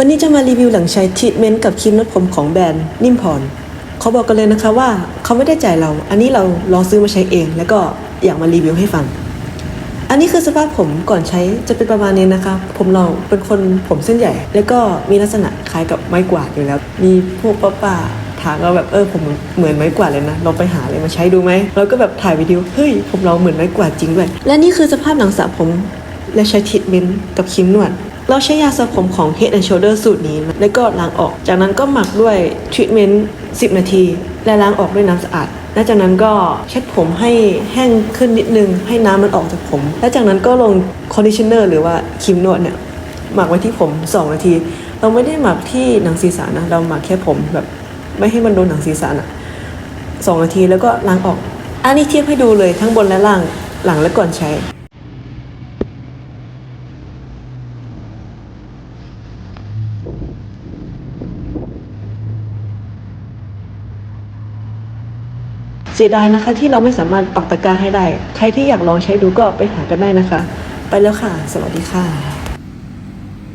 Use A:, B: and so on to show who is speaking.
A: วันนี้จะมารีวิวหลังใช้ทรีทเมนต์กับครีมนวดผมของแบรนด์นิ่มพรเขาบอกกันเลยนะคะว่าเขาไม่ได้จ่ายเรา อันนี้เราลองซื้อมาใช้เอง แล้วก็อยากมารีวิวให้ฟัง อันนี้คือสภาพผมก่อนใช้จะเป็นประมาณนี้นะคะ ผมเราเป็นคนผมเส้นใหญ่ แล้วก็มีลักษณะคล้ายกับไม้กวาดอยู่แล้ว มีพวกป้าป้าๆถามเราแบบเออผมเหมือนไม้กวาดเลยนะลองไปหาอะไรมาใช้ดูไหมเราก็แบบถ่ายวิดีโอเฮ้ยผมเราเหมือนไม้กวาดจริงด้วยและนี่คือสภาพหลังสระผมและใช้ทรีทเมนต์กับครีมนวด เราใช้ยาสระผมของ Head and Shoulder สูตรนี้ แล้วก็ล้างออก จากนั้นก็หมักด้วยทรีทเมนต์10 นาที และล้างออกด้วยน้ำสะอาดและจากนั้นก็เช็ดผมให้แห้งขึ้นนิดนึง ให้น้ำมันออกจากผม และจากนั้นก็ลงคอนดิชเนอร์หรือว่าครีมนวดเนี่ยหมักไว้ที่ผม 2 นาที เราไม่ได้หมักที่หนังศีรษะนะ เราหมักแค่ผมแบบไม่ให้มันโดนหนังศีรษะนะสองนาทีแล้วก็ล้างออก อันนี้เทียบให้ดูเลยทั้งบนและล่างหลังและก่อนใช้ เสียดายนะคะที่เราไม่สามารถปักตะกร้าให้ได้ ใครที่อยากลองใช้ดูก็ไปหากันได้นะคะ ไปแล้วค่ะ สวัสดีค่ะ